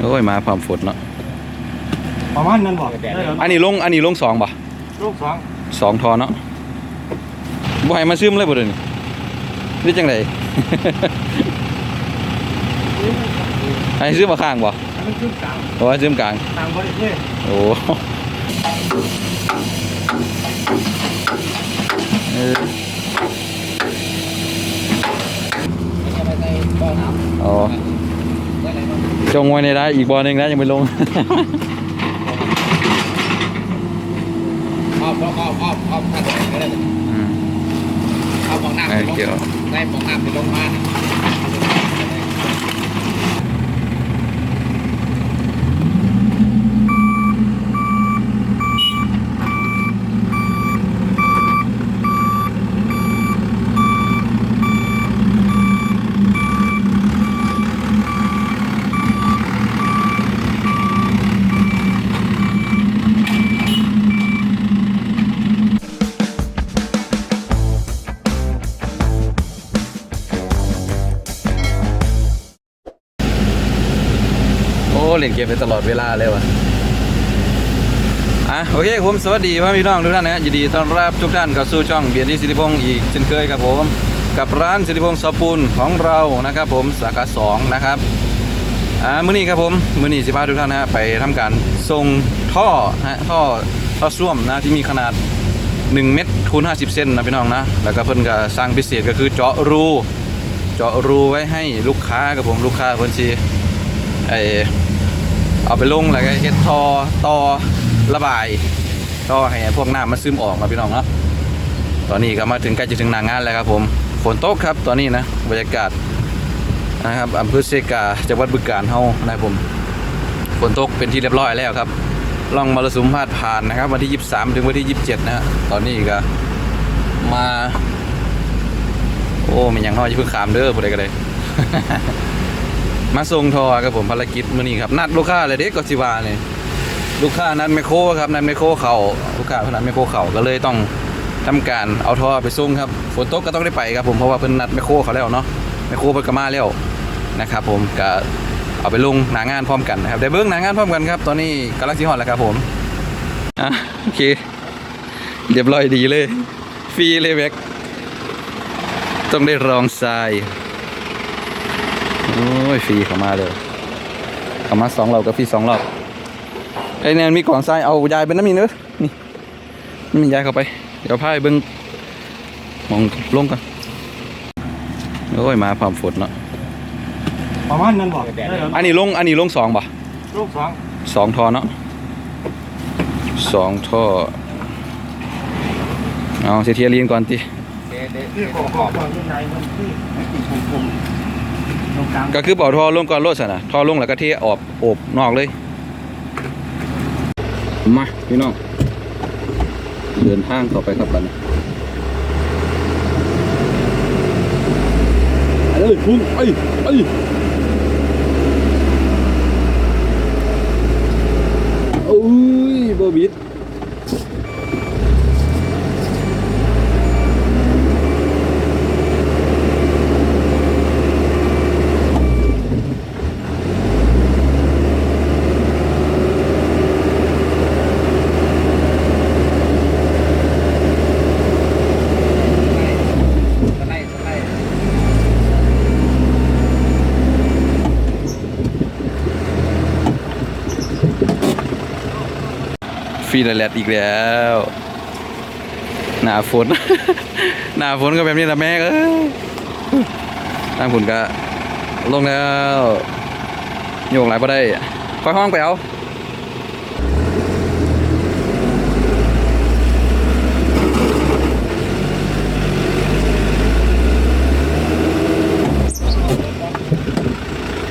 โอ้ยมาพร้อมฝนเนาะประมาณนั้นบ่ได้อันนี้ลงอันนี้ลงสองบ่ลูกสองสองทอเนาะบ่ให้มาซึมเลยบ่เดี๋ยวนี้นี่จังได ให้ซึมมาข้างบ่มันขึ้นกลางโอ้ยซึมกลางต่างบริเวณโอ้เอออ๋อ จงไว้ในได้อีกบอลหนึ่งนะยังไม่ลงอ้อมอ้อมอ้อมอ้อมอ้อมข้างไหนก็ได้อืมเอามองหน้าเออเกี่ยวได้มองหน้าไปลงมา เล่นเกมไปตลอดเวลาเลยวะอะโอเคผมสวัสดีพ่อพี่น้องทุกท่านนะฮะยินดีต้อนรับทุกท่านเข้าสู่ช่องเบียร์ดีสิริพงศ์อีกเช่นเคยครับผม กับร้านสิริพงศ์สปูนของเรานะครับ ผมสาขาสองนะครับอ่ามื้อนี้ครับผมมื้อนี้สิพาทุกท่านนะฮะไปทำการส่งท่อฮะท่อท่อส้วมนะที่มีขนาด 1 เมตรคูณ50 เซนนะพี่น้องนะแล้วก็เพิ่นก็สร้างพิเศษก็คือเจาะรู เจาะรูไว้ให้ลูกค้ากับผมลูกค้าเพิ่นสิไอ เอาไปลงแล้วก็เฮ็ดท่อต่อระบายท่อให้พวกน้ำมันซึมออกมาพี่น้องเนาะตอนนี้ก็มาถึงใกล้จะถึงหนางานแล้วครับผมฝนตกครับตอนนี้นะบรรยากาศนะครับอำเภอเซกาจังหวัดบึงกาฬเฮานะครับผมฝนตกเป็นที่เรียบร้อยแล้วครับล่องมรสุมพาดผ่านนะครับ วันที่ 23 ถึงวันที่ 27 นะฮะตอนนี้ก็มา โอ้มีอย่างน้อยเพิ่งขามเด้อผู้ใดก็ได้ มาส่งทอครับผมภารกิจมื้อนี้ครับนัดลูกค้าเลยเด็กก็สิว่านี่ลูกค้านัดไมโครครับนัดไมโครเขาลูกค้าเพิ่นนัดไมโครเขาก็เลยต้องทำการเอาทอไปส่งครับฝนตกก็ต้องได้ไปครับผมเพราะว่าเพิ่นนัดไมโครเขาแล้วเนาะไมโครเพิ่นก็มาแล้วนะครับผมก็เอาไปลงหนางานพร้อมกันนะครับได้เบิ่งหนางานพร้อมกันครับตอนนี้กำลังสิฮอดแล้วครับผมอะโอเคเรียบร้อยดีเลยฟรีเลยแบ็กต้องได้รองทราย อ้ยฟรีเข้ามาเลยเข้ามาสองรอบกับฟรีสองรอบไอ้เนี่ยมีกล่องทรายเอายายเป็นน้ำมีเนื้อะนี่นี่มียายเข้าไป เดี๋ยวพายเบิ้งมองลงกันโอ้ยมาพร้อมฝนเนาะประมาณนั้นบ่ได้อันนี้ลงอันนี้ลงสองป่ะลูกสองสองท่อเนาะสองท่อเอาเสียเทียรีนก่อนทีเด็ดเด็ดที่ขอบขอบความใหญ่มันที่ก ลมๆตรงกลางก็คือเป่าท่อลงก่อนรถสนะท่อลงแล้วก็เทออกโอบนอกเลย มาพี่น้องเดินทางต่อไปครับบัดนไปเลยพุ่งไปไปโฟรีแลดอีกแล้ว หน้าฝน หน้าฝนก็แบบนี้นะแม่เอ้ยทางฝนก็ลงแล้วโยงไหลไปได้ค่อยห้องไปเอา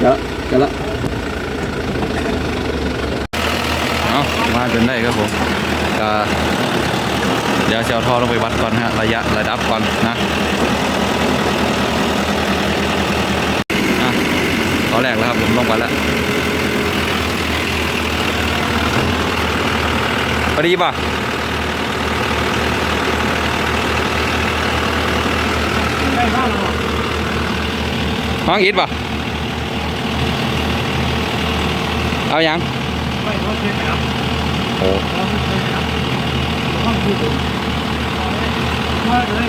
เดี๋ยวเดี๋ยวละเอามาจนได้ครับผม ก็เดี๋ยวจะเอาท่อลงไปวัดก่อนนะฮะระยะระดับก่อนนะอะตอนแรกแล้วครับผมลงไปแล้วพอดีป่ะได้บ้างหรอห้องอิดป่ะเอายังไม่เขาเคยนะครับโอ้ ห้องผู้ดูว่าเลย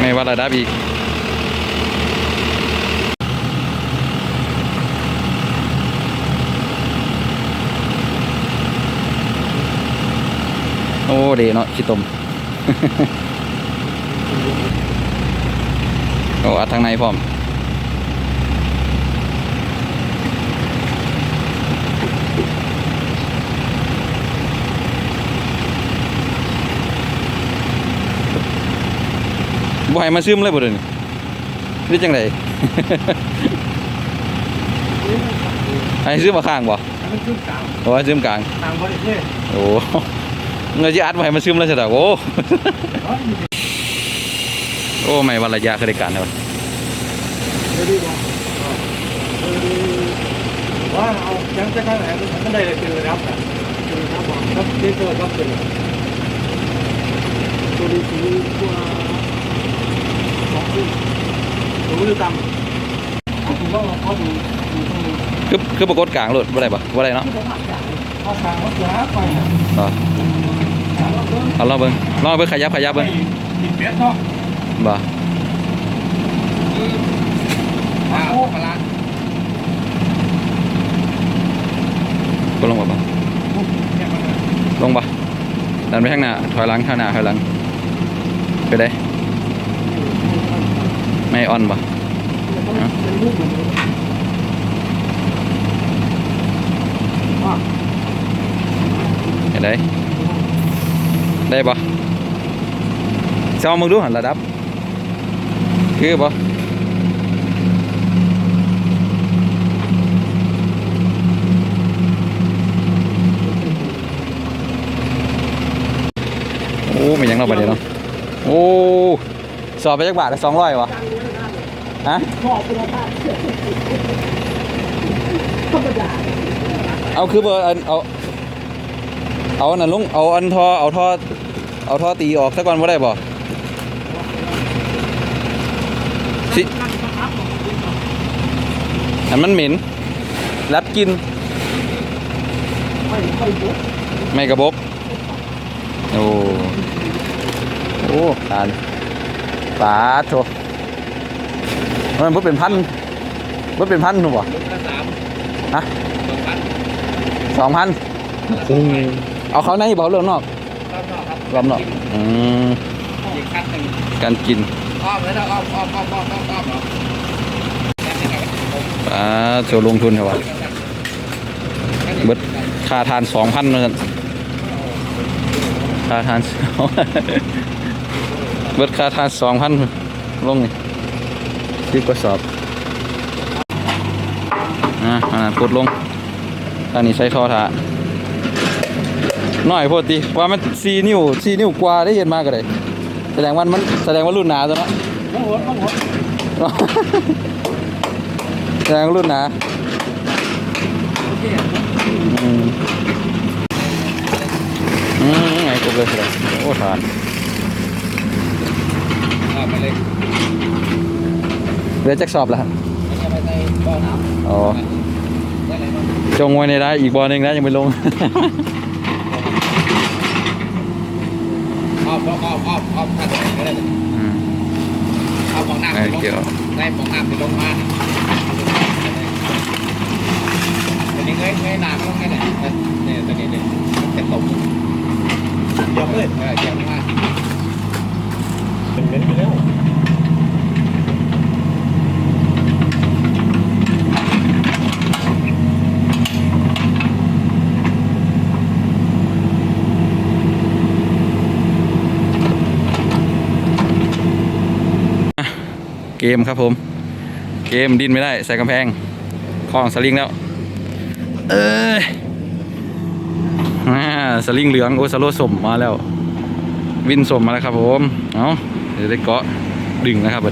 ไม่ว่าระดับอีกโอ้เดเนาะขี้ตมโอ้อัดทางในพร้อม บ่ให้มาซึมเลยบ่เด้อนี่หรือจังไดให้ซึมมาข้างบ่มันขึ้นกลางโอ้ให้ซึมกลางกลางบริเวณโอ้เงยสิอัดบ่ให้มาซึมเลยซะดอกโอ้โอ้ไม่วันระยะคือได้การแล้วไม่ได้บอกว่าเอายังจะข้างไหนมันได้เลยคือรับนะคือรับบอกรับเด็กก็รับเป็นตัวดีสีตัว สองคู่ตัวดูต่ำคุณต้องเขาดูดูตรงนี้คือคือปรากฏกลางโลดบ่ได้บ่บ่ได้เนาะที่ผมหักจากเขาทางเขาจะไปบ่เอาลองเบิ่งลองเบิ่งขยับขยับเบิ่งติดเปียกเนาะบ่อ้าวปลาร้าบ่ลงบ่บ่ลงบ่ดันไปข้างหน้าถอยหลังข้างหน้าถอยหลังไปได้ ไม่ออนบ่เป็นรูปแบบนี้ว่าได้ได้บ่เจ้ามึงดูหันระดับ คือบ่โอ้ไม่ยังเราไปเดี๋ยวเนาะโอ้ สอบไปจักบาทละสองร้อยวะ ฮะชอบเป็นภาพธรรมดาเอาคือเบอร์อันเอาเอาอันนั้นลุงเอาอันทอเอาท่อเอาท่อตีออกสักก่อนว่าได้บ่สิอันมันเหม็นรัดกินไม่ไม่เยอะไม่กระบกโอ้โอ้ตาลปาดโถ มันบ่เป็นพันบ่เป็นพันหนูบ่ลูกละสามฮะสองพันสองพันคงเอาเขาในบ่เรื่องนอกรอบนอกครับรอบนอกอืมอีกขั้นหนึ่งการกินอ้อมเลยนะอ้อมอ้อมอ้อมอ้อมอ้อมอ้อมเหรอแค่นี้ครับผมอ่าโจลงทุนเท่าไหร่เบิดค่าทานสองพันนั่นค่าทานเบิดค่าทานสองพันลงนี่ ที่กระสอบอ่าอ่ากดลงอันนี้ใช้ท่อถาน้อยโพดติว่ามันสี่นิ้วสี่นิ้วกว่าได้เห็นมากก็ได้แสดงว่ามันแสดงว่ารุ่นหนาตัวนะต้องหัวต้องหัวแสดงรุ่นหนาอืมอืมไงกบเลยสิโอ้ทานอ้อมไปเลย เหลือจักสอบแล้วครับแล้วก็ไปในบ่อน้ำอ๋อได้เลยมั้งจงไว้ในได้อีกบอลหนึ่งนะยังไม่ลงอ้อมอ้อมอ้อมอ้อมอ้อมขั้นตรงไหนก็ได้เลยอืมเอามองน้ำไปลงได้มองน้ำไปลงมาอันนี้เงยเงยหน้าไม่ลงไงเนี่ยเนี่ยตัวนี้เนี่ยมันจะตกยวเลยเออเดี๋ยวมาเป็นไปแล้ว กมครับผม เกมดินไม่ได้ ใส่กำแพงคล้องสลิงแล้ว เอ้ยอ่าสลิงเหลืองโอซาโลสมมาแล้ว วินสมมาแล้วครับผม เอาเดี๋ยวได้เกาะดึงนะครับ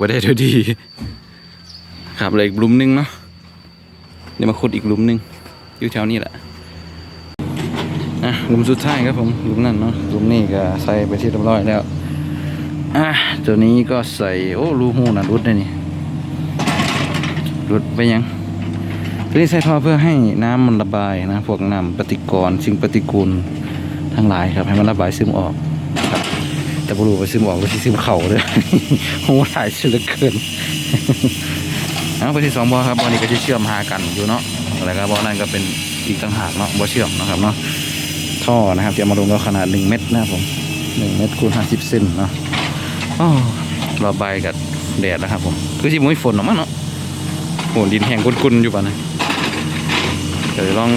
ไปได้ด้วยดีครับเลยอีกหลุมหนึงเนาะเดี๋ยวมาขุดอีกหลุมหนึงอยู่แถวนี้แหละอะหลุมสุดท้ายครับผมหลุมนั่นเนาะหลุมนี้ก็ใส่ไปที่เรียบร้อยแล้วอะตัวนี้ก็ใส่โอ้รูหูนะรุดเลยนี่รุดไปยังตัวนี้ใส่ท่อเพื่อให้น้ำมันระบายนะพวกน้ำปฏิกรณ์สิ่งปฏิกูลทั้งหลายครับให้มันระบายซึมออก แต่บรูไปซึมออกก็ซึมเข่าเลยโหหลายเชื่อเหลือเกินเอาไปที่สองบ่อครับบอนี้ก็จะเชื่อมหากันอยู่เนาะแล้วก็บอนั้นก็เป็นอีกต่างหากเนาะบอเชื่อมนะครับเนาะท่อนะครับจะมาลงก็ขนาดหนึ่งเมตรนะครับผมหนึ่งเมตรคูณห้าสิบเซนเนาะอ้อระบายกับแดดนะครับผมคือที่มุ้ยฝนออกมาเนาะโหดินแห้งกุนๆอยู่ป่ะนะเดี๋ยวลอง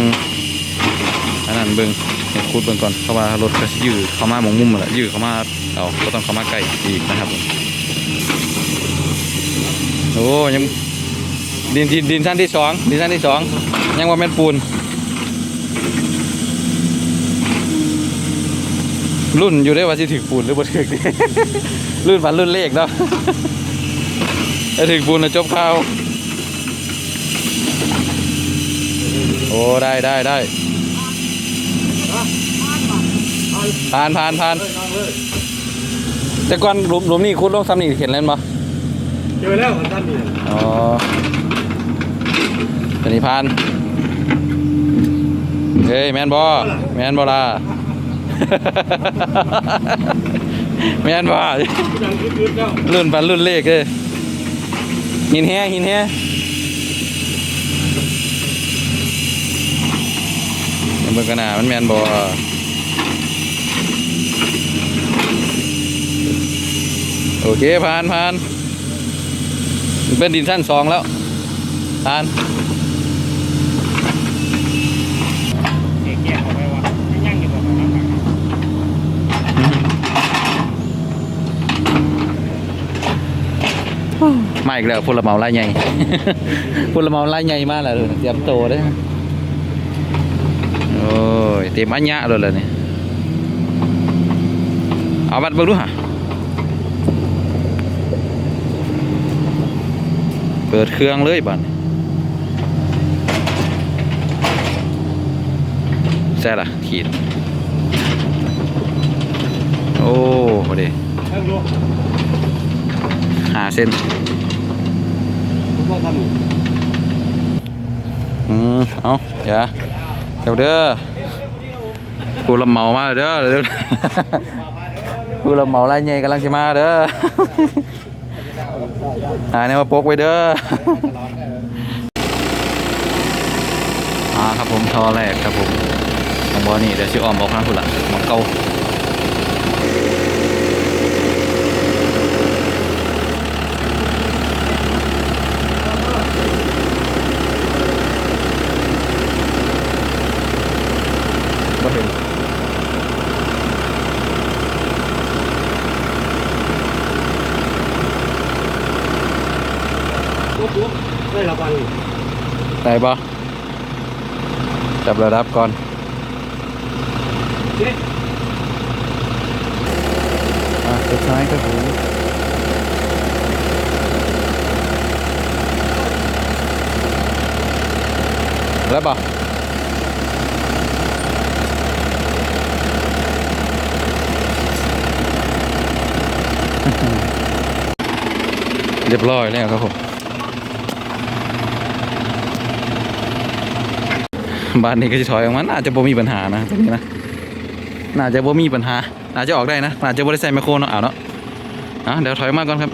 อันนั้นเบิงเห็นคูดเบิ่งก่อนเพราะว่ารถก็ยื้อเข้ามาหมองมุมแหละยื้อเข้ามาเอาก็ต้องเข้ามาใกล้อีกนะครับโอ้ยังดินดินดินชั้นที่สองดินชั้นที่สองยังว่าแม่นปูน รุ่นอยู่ได้ว่าสิถึกปูนหรือบ่ถึกรุ่นฝันรุ่นเลขเนาะถึกปูนนะจบข่าวโอ้ได้ได้ได้ ผ่านผ่านผ่านเลยนอนเลยแต่ก่อนหลุมหลุมนี่คุดลงซ้ำนี่เห็นเล่นปะเจอแล้วมันท่านนี่อ๋อตัวนี้ผ่านเฮ้ยแมนบอแมนบอล่ะแมนบอดังคืดๆแล้วรุ่นปันรุ่นเลขเลยหินแฮหินแฮเบิ่งกันหนามันแมนบอ โอเคผ่านผ่านเป็นดินสั้นสองแล้วผ่านไปว่ายังอยู่บ่ครับมาอีกแล้วพลเมาลายใหญ่พลเมาลายใหญ่มากแล้วเตรียมโตเด้อโอ้ยเต็มอัญญะเลยเลยนี่เอาบัตรเบิ่งดูฮะ เปิดเครื่องเลยบัตรแซ่ละขีด โอ้พอดีหาเส้นอืมเอาอย่าเดี๋ยวเด้อกูละเมามาเด้อเด้อกูละเมาลายใหญ่กำลังจะมาเด้อ หาเนี่ยมาปกไว้เด้ออ่าครับผมทอแรกครับผมของบอนี่เดี๋ยวชิออมบอกข้างคุณละมองเก้าบ่เห็น ปุ๊บปุ๊บ ได้ระวังอยู่ได้ปะจับระดับก่อนเจ๊อะสุดท้ายครับผมแล้วปะเรียบร้อยแล้วครับผม บ้านนี้ก็จะถอยออกมา น่าจะบ่มีปัญหานะตรงนี้นะ น่าจะบ่มีปัญหา น่าจะออกได้นะ น่าจะบริษัทไมโครเนาะเอาเนาะอะเดี๋ยวถอยมาก่อนครับ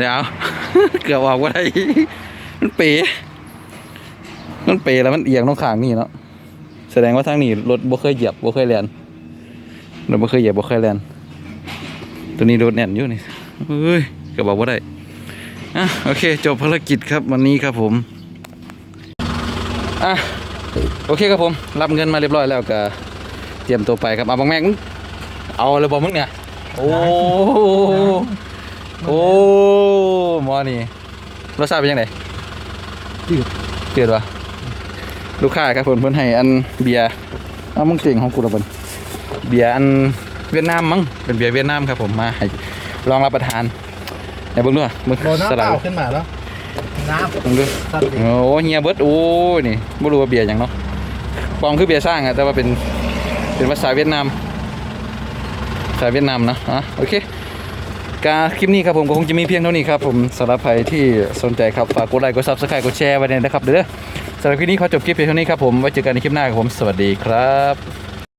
เดี๋ยวเกือบออกว่าได้มันเป๋มันเป๋แล้วมันเอียงตรงข้างนี่เนาะแสดงว่าทางนี้รถบ่เคยเหยียบบ่เคยแลนรถบ่เคยเหยียบบ่เคยแลนตัวนี้รถแน่นอยู่นี่เฮ้ยเกือบออกว่าได้อะโอเคจบภารกิจครับวันนี้ครับผมอะโอเคครับผม รับเงินมาเรียบร้อยแล้วก็เตรียมตัวไปครับเอาบางแมงเอาเลยบอกมึงเนี่ยโอ้ โอ้หมอนี่รสชาติเป็นยังไงจืดจืดวะลูกค้าครับผมเพิ่นให้อันเบียร์เอามึงเก่งของกูละเพิ่นเบียร์อันเวียดนามมั้งเป็นเบียร์เวียดนามครับผมมาให้ลองรับประทานไหนเบิ่งดูอะมึงโดนน้ำสเปลัดล่าขึ้นมาแล้วน้ำเบิ่งดูสัตว์ดิโอ้เฮียเบิดโอ้นี่บ่รู้ว่าเบียร์หยังเนาะปลอมคือเบียร์สร้างอะแต่ว่าเป็นเป็นภาษาเวียดนามภาษาเวียดนามนะอะโอเค การคลิปนี้ครับผมก็คงจะมีเพียงเท่านี้ครับผมสำหรับใครที่สนใจครับฝากกดไลค์กดซับสไครต์กดแชร์ไว้เลยนะครับเด้อสำหรับคลิปนี้ขอจบคลิปเพียงเท่านี้ครับผมไว้เจอกันในคลิปหน้าครับผมสวัสดีครับ